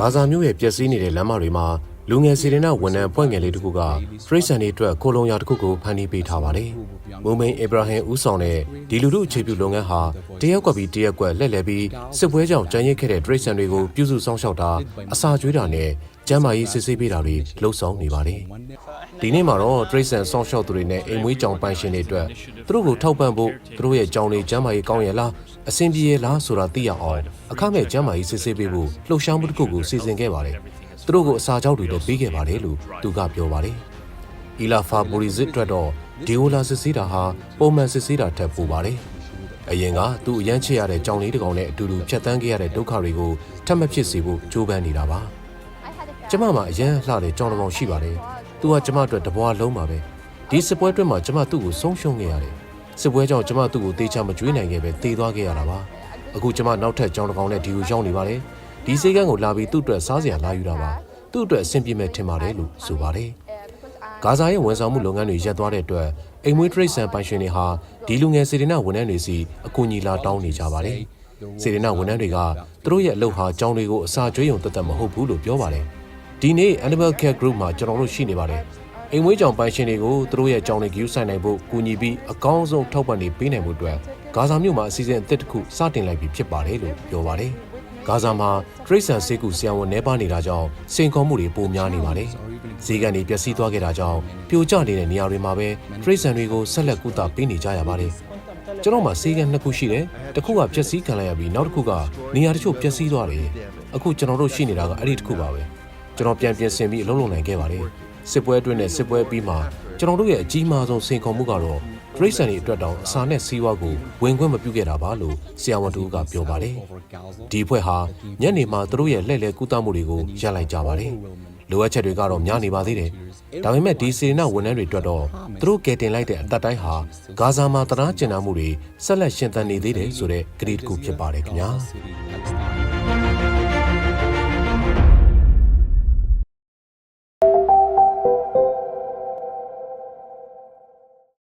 ဂါဇာမြို့ရဲ့ပျက်စီးနေတဲ့လမ်းမတွေမှာလူငယ်စီရင်နာဝန်ထမ်းဖွဲ့ငယ်လေးတစ်ခုကဖရိတ်ဆန်တွေအတွက်ခိုလုံရတစ်ခုကိုဖန်တီးပေးထားပါတယ်။မူမိန်အဗရာဟင်ဦးဆောင်တဲ့ဒီလူလူအခြေပြုလုပ်ငန်းဟာတရက်ကွက်ပြီးတရက်ကွက်လှည့်လည်ပြီးစစ်ပွဲကြောင့်ကြမ်းရစ်ခဲ့တဲ့ဖရိတ်ဆန်တွေကိုပြုစုစောင့်ရှောက်တာအစာကျွေးတာနဲ့ကျမ်းမာရေးစစ်ဆေးပေးတာတွေလှုပ်ဆောင်နေပါတယ်။ဒီနေ့မှာတော့ဖရိတ်ဆန်စောင့်ရှောက်သူတွေနဲ့အိမ်မွေးကြောင်ပိုင်ရှင်တွေအတွက်သူတို့ကိုထောက်ပံ့ဖို့သူတို့ရဲ့ကြောင်တွေကျမ်းမာရေးကောင်းရဲ့လား အဆင်ပြေရဲ့လားဆိုတာသိရအောင်အခမဲ့ကျမ်းမာရေးစစ်ဆေးပေးဖို့လှုပ်ရှားမှုတစ်ခုကိုစီစဉ်ခဲ့ပါတယ်။သူတို့ကိုအစာကြောက်တွေလည်းပေးခဲ့ပါတယ်လို့သူကပြောပါတယ်။အီလာဖာဘူရီဇစ်အတွက်တော့ဒီယိုလာစစ်ဆေးတာဟာပုံမှန်စစ်ဆေးတာထက်ပိုပါတယ်။အရင်ကသူအရန်ချစ်ရတဲ့ကြောင်လေးတစ်ကောင်နဲ့အတူတူဖြတ်တန်းခဲ့ရတဲ့ဒုက္ခတွေကိုထပ်မဖြစ်စေဖို့ကြိုးပမ်းနေတာပါ။ကျမမှာအရန်လှတဲ့ကြောင်တစ်ကောင်ရှိပါတယ်။သူကကျမအတွက်တဘွားလုံးပါပဲ။ဒီစစ်ပွဲအတွင်းမှာကျမသူ့ကိုဆုံးရှုံးခဲ့ရတယ်။ စစ်ပွဲကြောင့်ကျမသူ့ကိုတေချာမကြွေးနိုင်ခဲ့ပဲတေသွားခဲ့ရတာပါ။အခုကျမနောက်ထပ်ကြောင်တစ်ကောင်နဲ့ဒီကိုရောက်နေပါတယ်။ဒီစိတ်ကန်းကိုလာပြီးသူ့အတွက်စားစရာလာယူတာပါ။သူ့အတွက်အဆင်ပြေမဲ့ထင်ပါတယ်လို့ဆိုပါတယ်။ဂါဇာရဲ့ဝန်ဆောင်မှုလုပ်ငန်းတွေရပ်သွားတဲ့အတွက်အိမ်မွေးတရိတ်ဆန်ပိုင်ရှင်တွေဟာဒီလူငယ်စေတနာဝန်ထမ်းတွေစီအကူအညီလာတောင်းနေကြပါတယ်။စေတနာဝန်ထမ်းတွေကသူတို့ရဲ့အလုပ်ဟာကြောင်းတွေကိုအစာကျွေးရုံတက်တက်မဟုတ်ဘူးလို့ပြောပါတယ်။ဒီနေ့ Animal Care Group မှာကျွန်တော်တို့ရှိနေပါတယ်။ အိမ်မွေးကြောင်ပိုင်ရှင်တွေကိုသူတို့ရဲ့ကြောင်းတွေဂရုစိုက်နိုင်ဖို့ကူညီပြီးအကောင်းဆုံးထောက်ပံ့နေပေးနိုင်ဖို့အတွက်ဂါဇာမြို့မှာအစီအစဉ်အသစ်တစ်ခုစတင်လိုက်ပြီဖြစ်ပါတယ်လို့ပြောပါတယ်။ဂါဇာမှာတရိတ်ဆန်ဆေးကူဆရာဝန်နှဲပါနေတာကြောင့်စိန်ခေါ်မှုတွေပိုများနေပါတယ်။ဈေးကန်တွေပျက်စီးသွားခဲ့တာကြောင့်ပြိုကျနေတဲ့နေရာတွေမှာပဲတရိတ်ဆန်တွေကိုဆက်လက်ကုသပေးနေကြရပါတယ်။ကျွန်တော်မှာဈေးကန်နှစ်ခုရှိတယ်။တစ်ခုကပျက်စီးခံလိုက်ရပြီးနောက်တစ်ခုကနေရာတချို့ပျက်စီးသွားတယ်။အခုကျွန်တော်တို့ရှိနေတာကအဲ့ဒီတစ်ခုပါပဲ။ကျွန်တော်ပြန်ပြင်ဆင်ပြီးအလုပ်လုပ်နိုင်ခဲ့ပါတယ်။ စစ်ပွဲအတွင်းနဲ့စစ်ပွဲအပြီးမှာကျွန်တော်တို့ရဲ့အကြီးမားဆုံးစိန်ခေါ်မှုကတော့တရိတ်ဆန်တွေအတွက်တောင်အစာနဲ့စီးပွားကိုဝင်ခွင့်မပြုခဲ့တာပါလို့ဆရာဝန်တူကပြောပါတယ်။ဒီအဖွဲ့ဟာညနေမှာသူတို့ရဲ့လှည့်လည်ကူးတမှုတွေကိုရပ်လိုက်ကြပါတယ်။လိုအပ်ချက်တွေကတော့များနေပါသေးတယ်။ဒါပေမဲ့ဒီစေနာဝန်ထမ်းတွေအတွက်တော့သူတို့ကယ်တင်လိုက်တဲ့အသက်တိုင်းဟာဂါဇာမှာတရားကျင်နာမှုတွေဆက်လက်ရှင်သန်နေသေးတယ်ဆိုတဲ့ကတိတစ်ခုဖြစ်ပါတယ်ခင်ဗျာ။